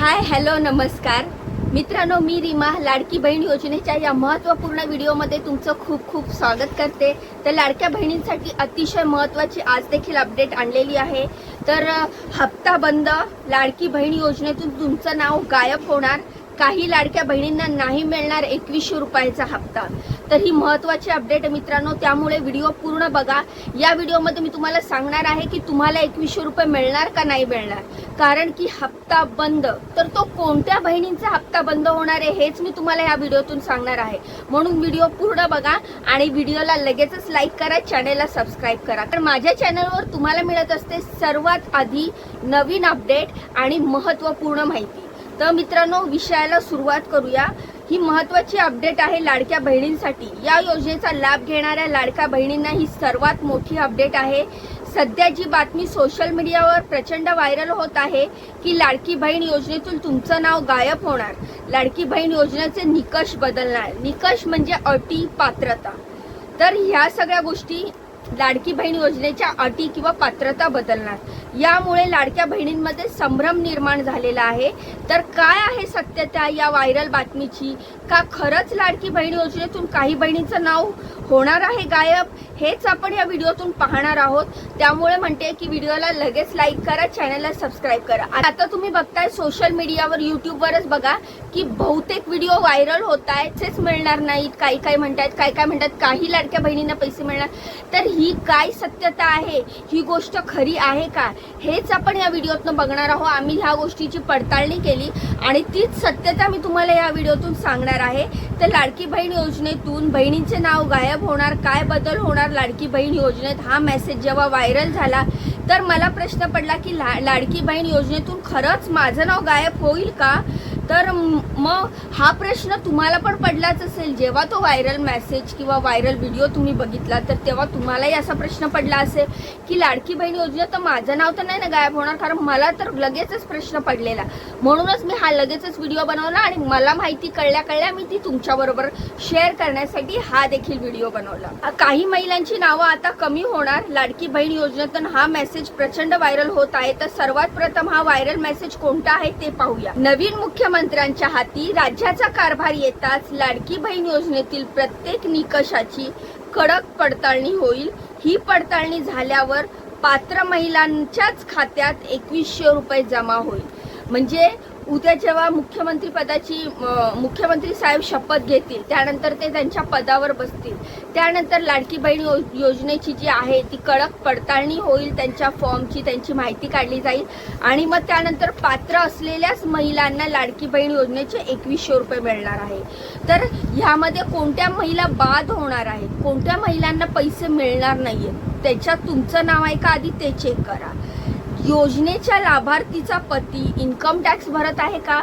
Hi hello नमस्कार. मित्रांनो मी रिमा लाडकी बहीण योजनेच्या या महत्त्वपूर्ण व्हिडिओमध्ये तुमचं खूप खूप स्वागत करते. तर लाडक्या बहिणींसाठी अतिशय महत्त्वाची आज देखील अपडेट आणलेली आहे. तर हप्ता बंद लाडकी बहीण योजनेतून तुमचं नाव गायब होणार. काही लाडक्या बहिणींना नाही मिळणार एकवीसशे रुपयाचा हप्ता. तर ही महत्वाची अपडेट आहे मित्रांनो. त्यामुळे व्हिडिओ पूर्ण बघा. या व्हिडिओमध्ये मी तुम्हाला सांगणार आहे की तुम्हाला एकवीसशे रुपये मिळणार का नाही मिळणार. कारण की हप्ता बंद. तर तो कोणत्या बहिणींचा हप्ता बंद होणार आहे हेच मी तुम्हाला या व्हिडिओतून सांगणार आहे. म्हणून व्हिडिओ पूर्ण बघा आणि व्हिडिओला लगेचच लाईक करा चॅनेलला सबस्क्राईब करा. तर माझ्या चॅनलवर तुम्हाला मिळत असते सर्वात आधी नवीन अपडेट आणि महत्त्वपूर्ण माहिती. तर मित्रांनो विषयाला सुरुवात करूया. ही महत्वाची अपडेट आहे लाडक्या बहिणींसाठी. या योजनेचा लाभ घेणाऱ्या लाडक्या बहिणींना ही सर्वात मोठी अपडेट आहे. सध्या जी बातमी सोशल मीडियावर प्रचंड व्हायरल होत आहे की लाडकी बहीण योजनेतून तुमचं नाव गायब होणार. लाडकी बहीण योजनेचे निकष बदलणार. निकष म्हणजे अटी पात्रता. तर ह्या सगळ्या गोष्टी लाडकी बहीण योजनेच्या अटी किंवा पात्रता बदलणार. यामुळे लाडक्या बहिणींमध्ये संभ्रम निर्माण झालेला आहे. तर काय आहे सत्यता या व्हायरल बातमीची? का खरंच लाडकी बहीण योजनेतून काही बहिणीचं नाव होणार आहे गायब हेच आपण या व्हिडिओतून पाहणार आहोत. त्यामुळे म्हणते की व्हिडिओला लगेच लाईक करा चॅनलला सबस्क्राईब करा. आता तुम्ही बघताय सोशल मीडियावर युट्यूबवरच बघा की बहुतेक व्हिडिओ व्हायरल होत आहेत तेच मिळणार नाहीत. काही काही म्हणतात काय काय म्हणतात काही लाडक्या बहिणींना पैसे मिळणार. तर ही काय सत्यता आहे? ही गोष्ट खरी आहे का? हेच आपण या व्हिडिओतनं बघणार आहोत. आम्ही ह्या गोष्टीची पडताळणी केली आणि तीच सत्यता मी तुम्हाला या व्हिडिओतून सांगणार आहे. तर लाडकी बहीण योजनेतून बहिणींचे नाव गायब होणार काय बदल होणार लाडकी बहीण योजनेत? हा मेसेज जेव्हा व्हायरल झाला तर मला प्रश्न पडला की ला लाडकी बहीण योजनेतून खरंच माझं नाव गायब होईल का? तर मग हा प्रश्न तुम्हाला पण पडलाच असेल. जेव्हा तो व्हायरल मेसेज किंवा व्हायरल व्हिडिओ तुम्ही बघितला तर तेव्हा तुम्हालाही असा प्रश्न पडला असेल की लाडकी बहीण योजना तर माझं नाव तर नाही ना गायब होणार कारण मला तर लगेचच प्रश्न पडलेला. म्हणूनच मी हा लगेचच व्हिडिओ बनवला आणि मला माहिती कळल्या कळल्या मी ती तुमच्याबरोबर शेअर करण्यासाठी हा देखील व्हिडिओ बनवला. काही महिलांची नावं आता कमी होणार. लाडकी बहीण योजनेतून हा मेसेज प्रचंड व्हायरल होत आहे. तर सर्वात प्रथम हा व्हायरल मेसेज कोणता आहे ते पाहूया. नवीन मुख्यमंत्र्यांच्या हाती राज्याचा कारभार येताच लाडकी बहीण योजनेतील प्रत्येक निकषाची कडक पडताळणी होईल. ही पडताळणी झाल्यावर पात्र महिलांच्याच खात्यात एकवीसशे रुपये जमा होईल. म्हणजे उद्या जेव्हा मुख्यमंत्री पदाची मुख्यमंत्री साहेब शपथ घेतील त्यानंतर ते त्यांच्या पदावर बसतील. त्यानंतर लाडकी बहीण यो- योजनेची जी आहे ती कडक पडताळणी होईल त्यांच्या फॉर्मची त्यांची माहिती काढली जाईल. आणि मग त्यानंतर पात्र असलेल्याच महिलांना लाडकी बहीण योजनेचे एकवीसशे रुपये मिळणार आहे. तर ह्यामध्ये कोणत्या महिला बाद होणार आहेत? कोणत्या महिलांना पैसे मिळणार नाहीये त्याच्यात तुमचं नाव आहे का आधी? ते चेक करा. योजनेच्या लाभार्थीचा पती इन्कम टॅक्स भरत आहे का?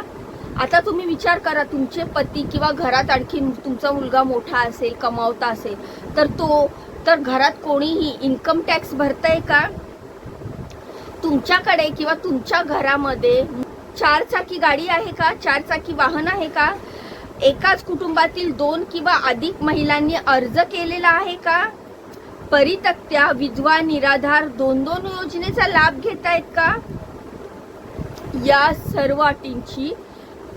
आता तुम्ही विचार करा तुमचे पती किंवा घरात आणखी तुमचा मुलगा मोठा असेल कमावता असेल तर तो तर घरात कोणीही इन्कम टॅक्स भरतंय का? तुमच्याकडे किंवा तुमच्या घरामध्ये चार चाकी गाडी आहे का? चार चाकी वाहन आहे का? एकाच कुटुंबातील दोन किंवा अधिक महिलांनी अर्ज केलेला आहे का? परितक्त्या विधवा निराधार दोन दोन योजनेचा लाभ घेत आहेत का? या सर्व अटींची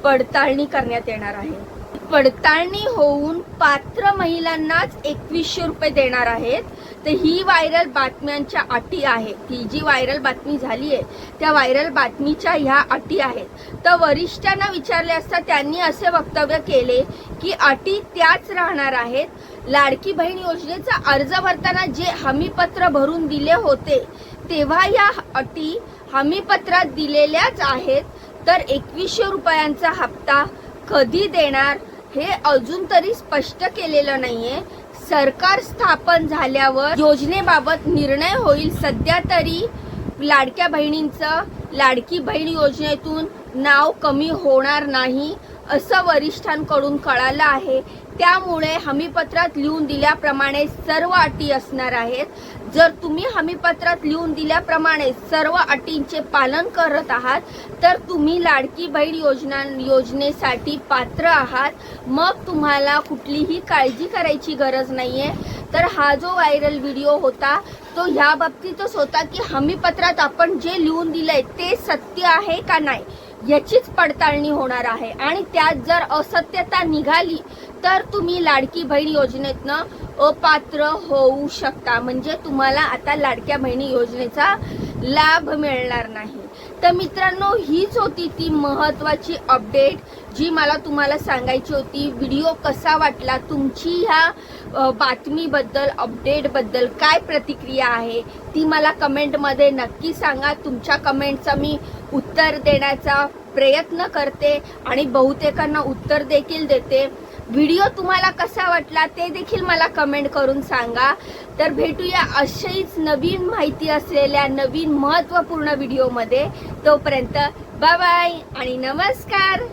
पडताळणी करण्यात येणार आहे. पडताळणी होऊन पात्र महिलांनाच एकवीसशे रुपये देणार आहेत. तर ही व्हायरल बातम्यांच्या अटी आहेत. ही जी व्हायरल बातमी झाली आहे त्या व्हायरल बातमीच्या ह्या अटी आहेत. तर वरिष्ठांना विचारले असता त्यांनी असे वक्तव्य केले की अटी त्याच राहणार आहेत. लाडकी बहीण योजनेचा अर्ज भरताना जे हमीपत्र भरून दिले होते तेव्हा या अटी हमीपत्रात दिलेल्याच आहेत. तर एकवीसशे रुपयांचा हप्ता कधी देणार हे अजून तरी स्पष्ट केलेलं नाहीये. सरकार स्थापन झाल्यावर योजनेबाबत निर्णय होईल. सध्या तरी लाडक्या बहिणींचं लाडकी बहीण योजनेतून नाव कमी होणार नाही असं वरिष्ठांकडून कळालं आहे. त्यामुळे हमीपत्रात लिहून दिल्याप्रमाणे सर्व अटी असणार आहेत. जर तुम्ही हमीपत्रात लिहून दिल्याप्रमाणे सर्व अटींचे पालन करत आहात तर तुम्ही लाडकी बहीण योजना योजनेसाठी पात्र आहात. मग तुम्हाला कुठलीही काळजी करायची गरज नाही आहे तर हा जो व्हायरल व्हिडिओ होता तो ह्या बाबतीतच होता की हमीपत्रात आपण जे लिहून दिलं आहे ते सत्य आहे का नाही? याचीच पडताळणी होणार आहे. आणि त्यात जर असत्यता निघाली तर तुम्ही लाडकी बहीण योजनेतनं अपात्र होऊ शकता. म्हणजे तुम्हाला आता लाडक्या बहिणी योजनेचा लाभ मिळणार नाही. तर मित्रांनो हीच होती ती महत्वाची अपडेट जी मला तुम्हाला सांगायची होती. व्हिडिओ कसा वाटला? तुमची ह्या बातमीबद्दल अपडेटबद्दल काय प्रतिक्रिया आहे? ती मला कमेंटमध्ये नक्की सांगा. तुमच्या कमेंटचं मी उत्तर देण्याचा प्रयत्न करते आणि बहुतेकांना उत्तर देखील देते. व्हिडिओ तुम्हाला कसा वाटला ते देखील मला कमेंट करून सांगा. तर भेटूया अशीच नवीन माहिती असलेल्या नवीन महत्त्वपूर्ण व्हिडिओमध्ये. तोपर्यंत बाय बाय आणि नमस्कार.